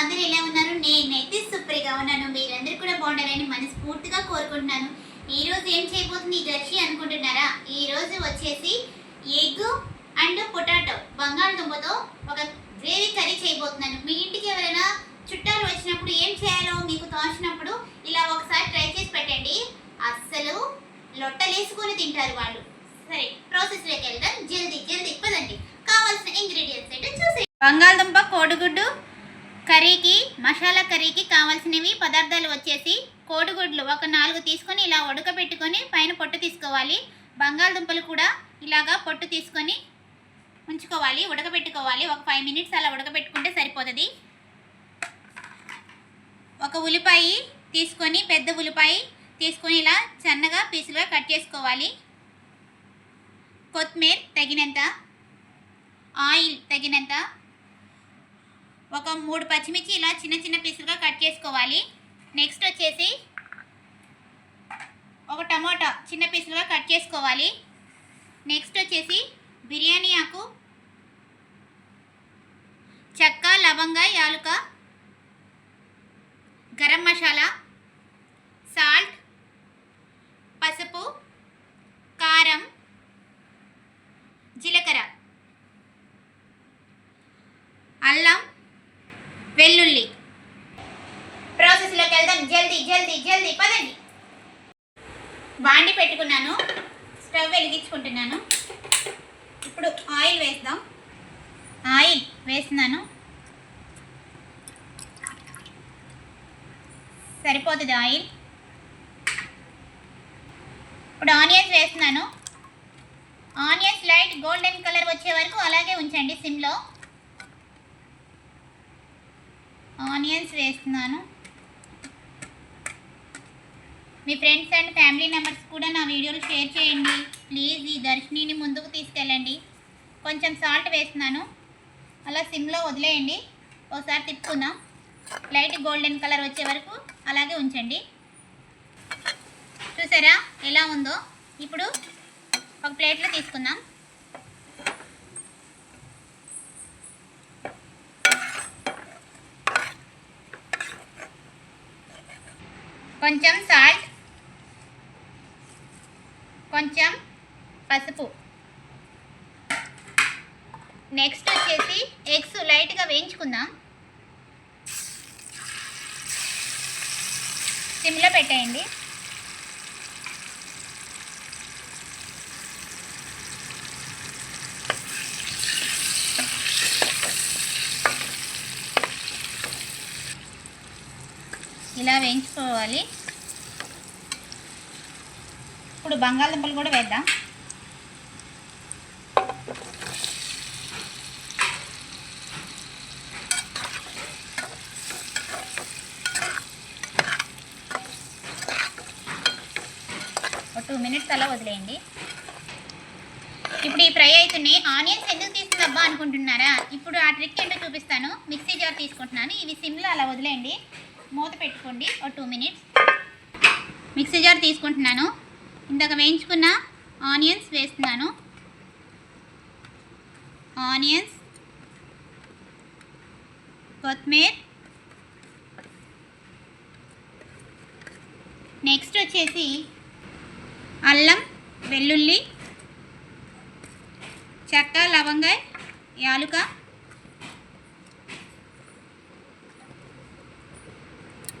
అందరూ ఎలా ఉన్నారు? నేనైతే సూపర్గా ఉన్నాను. మీరందరూ కూడా బాగుండాలని మనస్ఫూర్తిగా కోరుకుంటున్నాను. ఈ రోజు ఏం చేయబోతుంది? దర్శి అనుకుంటున్నారా? ఈ రోజు వచ్చేసి ఎగ్ అండ్ పొటాటో బంగాళదుంపతో ఒక గ్రేవీ కర్రీ చేయబోతున్నాను. మీ ఇంటికి ఎవరైనా చుట్టాలు వచ్చినప్పుడు ఏం చేయాలో మీకు తోచినప్పుడు ఇలా ఒకసారి ట్రై చేసి పెట్టండి. అస్సలు లొట్టలేసుకొని తింటారు వాళ్ళు. సరే ప్రాసెస్లోకి వెళ్దాం. జల్దీ జల్దీ పదండి. కావాల్సిన ఇంగ్రీడియంట్స్ ఏంటో చూసి బంగాళదుంప కోడిగుడ్డు కర్రీకి మసాలా కర్రీకి కావాల్సినవి పదార్థాలు వచ్చేసి కోడిగుడ్లు ఒక నాలుగు తీసుకొని ఇలా ఉడకబెట్టుకొని పైన పొట్టు తీసుకోవాలి. బంగాళదుంపలు కూడా ఇలాగా పొట్టు తీసుకొని ఉంచుకోవాలి ఉడకబెట్టుకోవాలి. ఒక ఫైవ్ మినిట్స్ అలా ఉడకబెట్టుకుంటే సరిపోతుంది. ఒక ఉల్లిపాయ తీసుకొని పెద్ద ఉల్లిపాయ తీసుకొని ఇలా సన్నగా పీసులుగా కట్ చేసుకోవాలి. కొత్తిమీర తగినంత ఆయిల్ తగినంత ఒక మూడు పచ్చిమిర్చి ఇలా చిన్న చిన్న పీసులుగా కట్ చేసుకోవాలి. నెక్స్ట్ వచ్చేసి ఒక టమాటా చిన్న పీసులుగా కట్ చేసుకోవాలి. నెక్స్ట్ వచ్చేసి బిర్యానీ ఆకు చెక్క లవంగ యాలుక గరం మసాలా సాల్ట్ పసుపు కారం జీలకర్ర అల్లం వెల్లుల్లి. ప్రాసెస్లోకి వెళ్దాం. జల్దీ జల్దీ జల్దీ పదండి. బాండి పెట్టుకున్నాను. స్టవ్ వెలిగించుకుంటున్నాను. ఇప్పుడు ఆయిల్ వేద్దాం. ఆయిల్ వేస్తున్నాను. సరిపోతుంది ఆయిల్. ఇప్పుడు ఆనియన్స్ వేస్తున్నాను. ఆనియన్స్ లైట్ గోల్డెన్ కలర్ వచ్చే వరకు అలాగే ఉంచండి సిమ్లో. ఆనియన్స్ వేస్తున్నాను. మీ ఫ్రెండ్స్ అండ్ ఫ్యామిలీ మెంబర్స్ కూడా నా వీడియోలు షేర్ చేయండి. ప్లీజ్ ఈ దర్శినిని ముందుకు తీసుకెళ్ళండి. కొంచెం సాల్ట్ వేస్తున్నాను. అలా సిమ్లో వదిలేయండి. ఒకసారి తిప్పుకుందాం. లైట్ గోల్డెన్ కలర్ వచ్చే వరకు అలాగే ఉంచండి. చూసారా ఎలా ఉందో? ఇప్పుడు ఒక ప్లేట్లో తీసుకుందాం. కొంచెం సాల్ట్ కొంచెం పసుపు. నెక్స్ట్ వచ్చేసి ఎగ్స్ లైట్గా వేయించుకుందాం. సిమ్లో పెట్టేయండి. ఇలా వేయించుకోవాలి. ఇప్పుడు బంగాళదుంపలు కూడా వేద్దాం. ఒక టూ మినిట్స్ అలా వదిలేయండి. ఇప్పుడు ఈ ఫ్రై అవుతున్నాయి ఆనియన్స్ ఎందుకు తీసుకుందబ్బా అనుకుంటున్నారా? ఇప్పుడు ఆ ట్రిక్ ఏంటో చూపిస్తాను. మిక్సీ జార్ తీసుకుంటున్నాను. ఇవి సిమ్లో అలా వదిలేయండి. మూత పెట్టుకోండి. ఒక టూ మినిట్స్. మిక్సీ జార్ తీసుకుంటున్నాను. ఇందాక వేయించుకున్న ఆనియన్స్ వేస్తున్నాను. ఆనియన్స్ కొత్తిమీర. నెక్స్ట్ వచ్చేసి అల్లం వెల్లుల్లి చెక్క లవంగాయ యాలుక.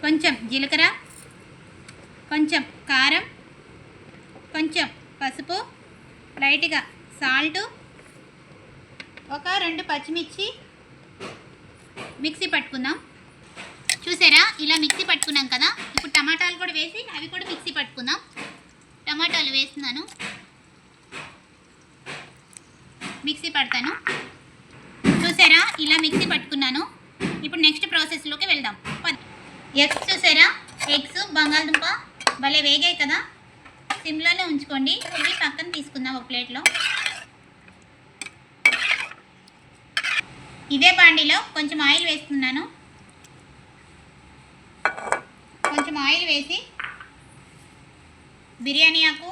కొంచెం జీలకర్ర కొంచెం కారం కొంచెం పసుపు లైట్గా సాల్ట్ ఒక రెండు పచ్చిమిర్చి మిక్సీ పట్టుకుందాం. చూసారా? ఇలా మిక్సీ పట్టుకున్నాం కదా? ఇప్పుడు టమాటాలు కూడా వేసి అవి కూడా మిక్సీ పట్టుకుందాం. టమాటాలు వేస్తున్నాను. మిక్సీ పడతాను. చూసారా? ఇలా మిక్సీ పట్టుకున్నాను. ఇప్పుడు నెక్స్ట్ ప్రాసెస్లోకి వెళ్దాం. ఎగ్స్ చూసారా? ఎగ్స్ బంగాళదుంప భలే వేగాయి కదా సిమ్లోనే ఉంచుకోండి. ఇవి పక్కన తీసుకుందాం ఒక ప్లేట్లో. ఇదే బాండీలో కొంచెం ఆయిల్ వేస్తున్నాను. కొంచెం ఆయిల్ వేసి బిర్యానీ ఆకు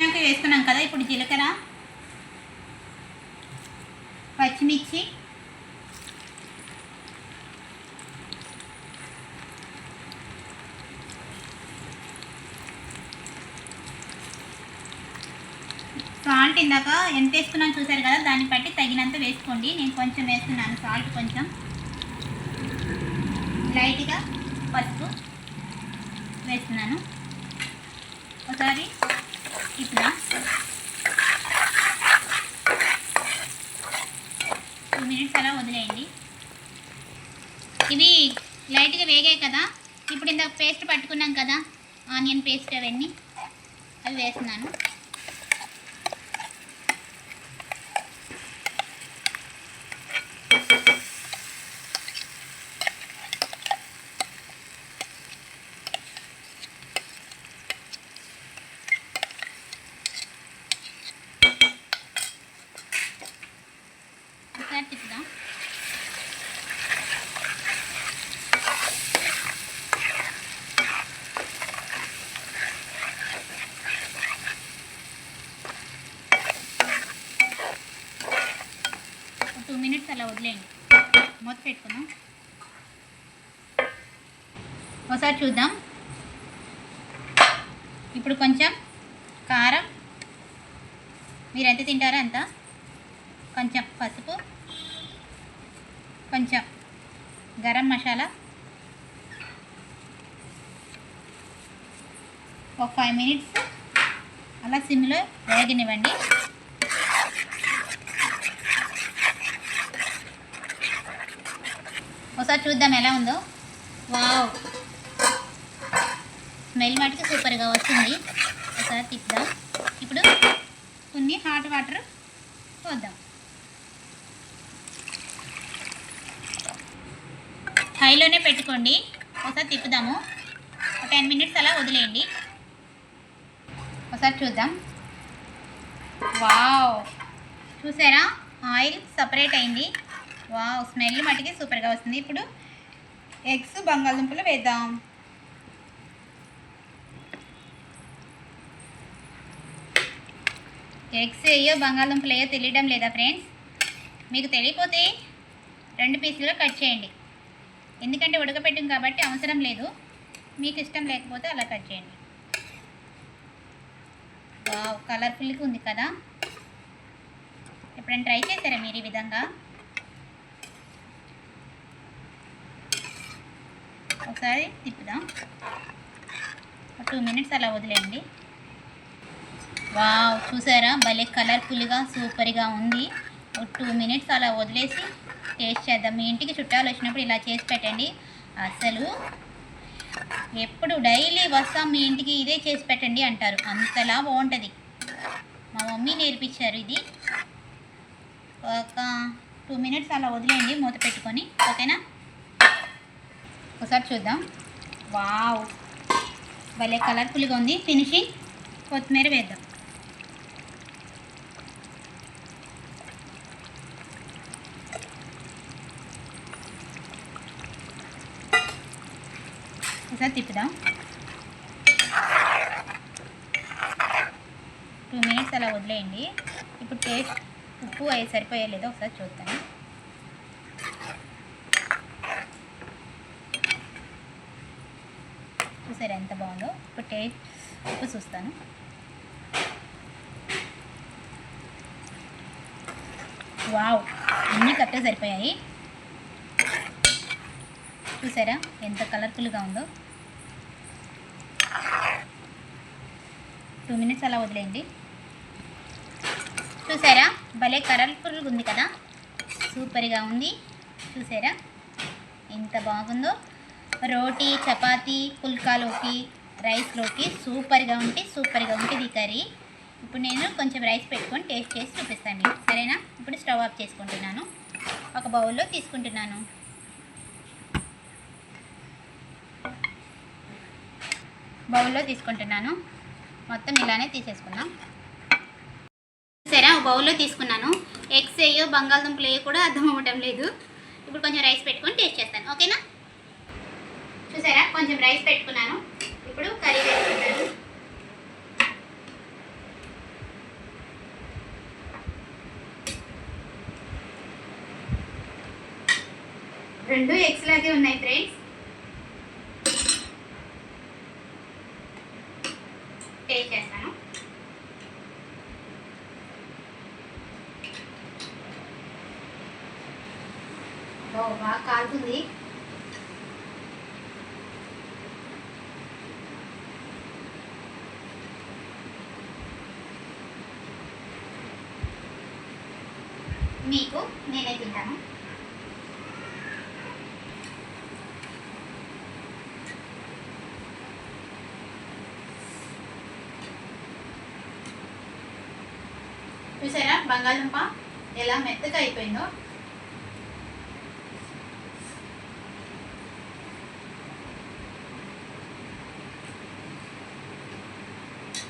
ఆకు వేసుకున్నాం కదా ఇప్పుడు జీలకర్ర పచ్చిమిర్చి సాల్ట్ ఇందాక ఎంత వేసుకున్నాను చూసారు కదా దాన్ని బట్టి తగినంత వేసుకోండి. నేను కొంచెం వేస్తున్నాను సాల్ట్ కొంచెం. లైట్గా పసుపు వేస్తున్నాను. ఒకసారి ఇట్లా. టూ మినిట్స్ అలా వదిలేయండి. ఇవి లైట్గా వేగాయి కదా. ఇప్పుడు ఇందాక పేస్ట్ పట్టుకున్నాం కదా ఆనియన్ పేస్ట్ అవన్నీ అవి వేస్తున్నాను ఒకసారి తిప్పుదాం టూ మినిట్స్ అలా వదిలేయండి. మూత పెట్టుకుందాం. ఒకసారి చూద్దాం. ఇప్పుడు కొంచెం కారం. మీరు ఎంత తింటారో అంత? కొంచెం పసుపు. కొంచెం గరం మసాలా. ఒక ఫైవ్ మినిట్స్ అలా సిమ్లో వేగనివ్వండి. ఒకసారి చూద్దాం ఎలా ఉందో. వావ్. స్మెల్ మటుకు సూపర్గా వస్తుంది. ఒకసారి తిప్పుదాం. ఇప్పుడు కొన్ని హాట్ వాటర్ పోద్దాం. హైలోనే పెట్టుకోండి. ఒకసారి తిప్పుదాము. ఒక టెన్ మినిట్స్ అలా వదిలేయండి. ఒకసారి చూద్దాం. వావ్. చూసారా? ఆయిల్ సపరేట్ అయింది. వావ్ స్మెల్ మటుకి సూపర్గా వస్తుంది. ఇప్పుడు ఎగ్స్ బంగాళదుంపలు వేద్దాం. ఎగ్స్ వేయో బంగాళదుంపలు వేయో తెలియడం లేదా ఫ్రెండ్స్? మీకు తెలియపోతే రెండు పీసులుగా కట్ చేయండి. ఎందుకంటే ఉడకపెట్టాం కాబట్టి అవసరం లేదు. మీకు ఇష్టం లేకపోతే అలా కట్ చేయండి. వావ్ కలర్ఫుల్గా ఉంది కదా. ఎప్పుడైనా ట్రై చేశారా మీరు ఈ విధంగా? ఒకసారి తిప్పుదాం. టూ మినిట్స్ అలా వదిలేయండి. వావ్ చూసారా? భలే కలర్ఫుల్గా సూపర్గా ఉంది. ఒక టూ మినిట్స్ అలా వదిలేసి టేస్ట్ చేద్దాం. మీ ఇంటికి చుట్టాలు వచ్చినప్పుడు ఇలా చేసి పెట్టండి. అసలు ఎప్పుడు డైలీ వస్తాం మీ ఇంటికి ఇదే చేసి పెట్టండి అంటారు. అంతలా బాగుంటుంది. మా మమ్మీ నేర్పించారు ఇది. ఒక టూ మినిట్స్ అలా వదిలేయండి మూత పెట్టుకొని. ఓకేనా? ఒకసారి చూద్దాం. వావ్. భలే కలర్ఫుల్గా ఉంది. ఫినిషింగ్ కొత్తిమీర వేద్దాం. ఒకసారి తిప్పుదాం. టూ మినిట్స్ అలా వదిలేయండి. ఇప్పుడు టేస్ట్ ఉప్పు అవి సరిపోయే లేదో ఒకసారి చూద్దాం. చూసారు ఎంత బాగుందో. ఇప్పుడు టేస్ట్ ఉప్పు చూస్తాను. వావ్ అన్నీ కరెక్ట్గా సరిపోయాయి. చూసారా ఎంత కలర్ఫుల్గా ఉందో. టూ మినిట్స్ అలా వదిలేయండి. చూసారా భలే కలర్ఫుల్గా ఉంది కదా. సూపర్గా ఉంది. చూసారా ఎంత బాగుందో. రోటీ చపాతీ పుల్కాలోకి రైస్లోకి సూపర్గా ఉంటే సూపర్గా ఉంటుంది కర్రీ. ఇప్పుడు నేను కొంచెం రైస్ పెట్టుకొని టేస్ట్ చేసి చూపిస్తాను మీకు. సరేనా? ఇప్పుడు స్టవ్ ఆఫ్ చేసుకుంటున్నాను. ఒక బౌల్లో తీసుకుంటున్నాను. బౌల్లో తీసుకుంటున్నాను. మొత్తం ఇలానే తీసేసుకున్నాం సరే ఒక బౌల్లో తీసుకున్నాను. ఎగ్స్ వేయో బంగాళదుంపలు వేయో కూడా అర్థం అవ్వటం లేదు. ఇప్పుడు కొంచెం రైస్ పెట్టుకొని టేస్ట్ చేస్తాను. ఓకేనా? చూసారా? కొంచెం రైస్ పెట్టుకున్నాను. ఇప్పుడు కర్రీ పెట్టుకుంటాను. రెండు ఎగ్స్ లాగే ఉన్నాయి ఫ్రెండ్స్. టేస్ట్ చేస్తాను. బాగా కాలుతుంది. నేనే తింటాను చూసారా? బంగాళదుంప ఎలా మెత్తగా అయిపోయిందో?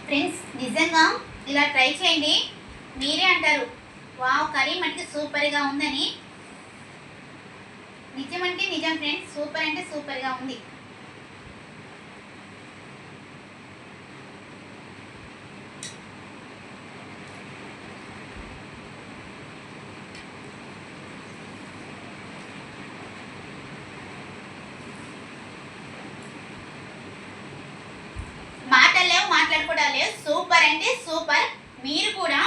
ఫ్రెండ్స్ నిజంగా ఇలా ట్రై చేయండి. మీరే అంటారు వావ్ కర్రీ మటుకు సూపర్గా ఉందని. నిజం అంటే నిజం ఫ్రెండ్స్ సూపర్ అంటే సూపర్గా ఉంది. మాటలు లేవు మాట్లాడుకోవడం లేవు. సూపర్ అంటే సూపర్. మీరు కూడా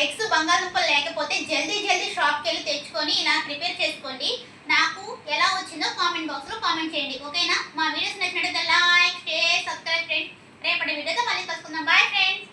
ఎగ్స్ బంగాళదుంపలు లేకపోతే జల్దీ జల్దీ షాప్కి వెళ్ళి తెచ్చుకొని ఇలా ప్రిపేర్ చేసుకోండి. నాకు ఎలా వచ్చిందో కామెంట్ బాక్స్లో కామెంట్ చేయండి. ఓకేనా? మా వీడియోస్ నచ్చినట్లయితే లైక్ షేర్ సబ్స్క్రైబ్ ఫ్రెండ్స్. రేపటి వీడియోతో మళ్ళీ కలుసుకుందాం. Bye friends.